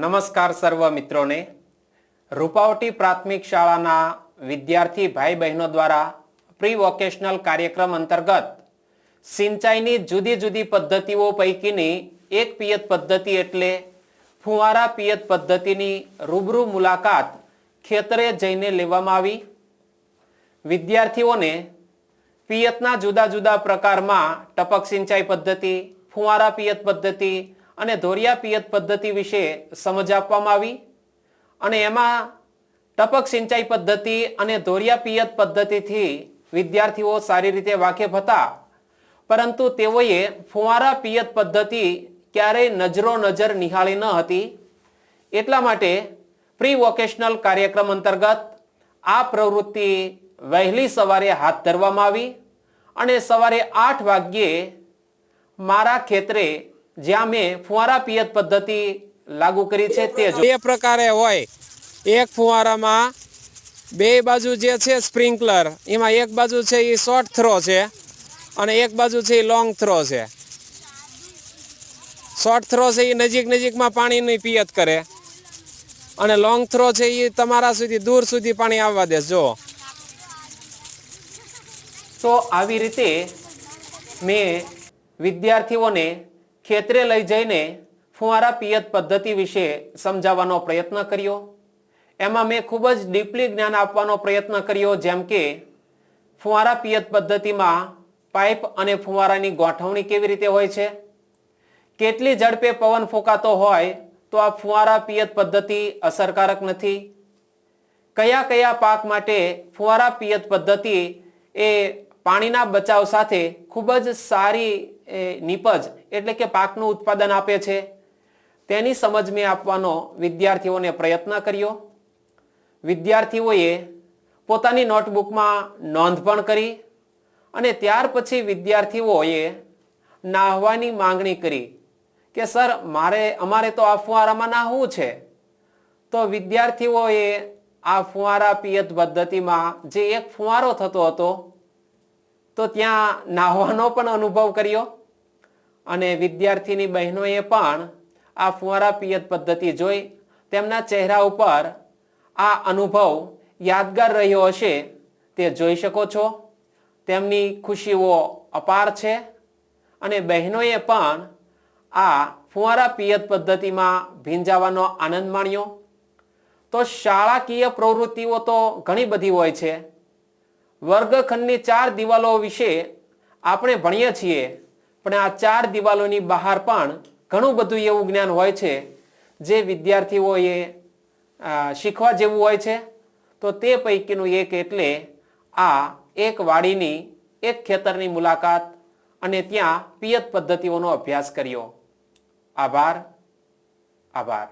નમસ્કાર સર્વ મિત્રોને. રૂપાવટી પ્રાથમિક શાળાના વિદ્યાર્થી ભાઈ બહેનો દ્વારા પ્રી વોકેશનલ કાર્યક્રમ અંતર્ગત સિંચાઈની જુદી જુદી પદ્ધતિઓ પૈકીની એક પિયત પદ્ધતિ એટલે ફુવારા પિયત પદ્ધતિની રૂબરૂ મુલાકાત ખેતરે જઈને લેવામાં આવી. વિદ્યાર્થીઓને પિયતના જુદા જુદા પ્રકારમાં ટપક સિંચાઈ પદ્ધતિ, ફુવારા પિયત પદ્ધતિ અને ધોરિયા પિયત પદ્ધતિ વિશે સમજ આપવામાં આવી. અને એમાં ટપક સિંચાઈ પદ્ધતિ અને ધોરિયા પિયત પદ્ધતિથી વિદ્યાર્થીઓ સારી રીતે વાકેફ હતા. પરંતુ તેઓએ ફુવારા પિયત પદ્ધતિ ક્યારેય નજરો નજર નિહાળી ન હતી. એટલા માટે પ્રી વોકેશનલ કાર્યક્રમ અંતર્ગત આ પ્રવૃત્તિ વહેલી સવારે હાથ ધરવામાં આવી. અને સવારે આઠ વાગ્યે મારા ખેતરે જ્યાં મેં ફુવારા પિયત પદ્ધતિ લાગુ કરી છે તે જો બે પ્રકારે હોય. એક ફુવારામાં બે બાજુ જે છે સ્પ્રિંકલર એમાં એક બાજુ છે એ શોર્ટ થ્રો છે અને એક બાજુ છે એ લોંગ થ્રો છે. શોર્ટ થ્રો છે એ નજીક નજીકમાં પાણીની પિયત કરે અને લોંગ થ્રો છે એ તમારા સુધી દૂર સુધી પાણી આવવા દે જો. તો આવી રીતે મેં વિદ્યાર્થીઓને ખેતરે લઈ જઈને ફુવારા પિયત પદ્ધતિ વિશે સમજાવવાનો પ્રયત્ન કર્યો. એમાં મેં ખૂબ જ ડીપલી જ્ઞાન આપવાનો પ્રયત્ન કર્યો, જેમ કે ફુવારા પિયત પદ્ધતિમાં પાઇપ અને ફુવારાની ગોઠવણી કેવી રીતે હોય છે? કેટલી ઝડપે પવન ફૂંકાતો હોય તો આ ફુવારા પિયત પદ્ધતિ અસરકારક નથી? કયા કયા પાક માટે ફુવારા પિયત પદ્ધતિ એ પાણીના બચાવ સાથે ખૂબ જ સારી નીપજ એટલે કે પાકનું ઉત્પાદન આપે છે. તેની સમજ મેં આપવાનો વિદ્યાર્થીઓને પ્રયત્ન કર્યો. વિદ્યાર્થીઓએ પોતાની નોટબુકમાં નોંધ પણ કરી અને ત્યાર પછી વિદ્યાર્થીઓએ નાહવાની માંગણી કરી કે, સર, મારે, અમારે તો આ ફુવારામાં નાહવું છે. તો વિદ્યાર્થીઓએ આ ફુવારા પિયત પદ્ધતિમાં જે એક ફુવારો થતો હતો, તો ત્યાં નાહવાનો પણ અનુભવ કર્યો. અને વિદ્યાર્થીની બહેનોએ પણ આ ફુવારા પિયત પદ્ધતિ જોઈ તેમના ચહેરા ઉપર આ અનુભવ યાદગાર રહ્યો હશે, તે જોઈ શકો છો. તેમની ખુશીઓ અપાર છે અને બહેનોએ પણ આ ફુવારા પિયત પદ્ધતિમાં ભીંજાવાનો આનંદ માણ્યો. તો શાળાકીય પ્રવૃત્તિઓ તો ઘણી બધી હોય છે. વર્ગખંડની ચાર દિવાલો વિશે આપણે ભણીએ છીએ. પણ આ ચાર દિવાલોની બહાર પણ ઘણું બધું એવું જ્ઞાન હોય છે, જે વિદ્યાર્થીઓએ શીખવા જેવું હોય છે. તો તે પૈકીનું એક એટલે આ એક વાડીની, એક ખેતરની મુલાકાત અને ત્યાં પિયત પદ્ધતિઓનો અભ્યાસ કર્યો. આભાર. આભાર.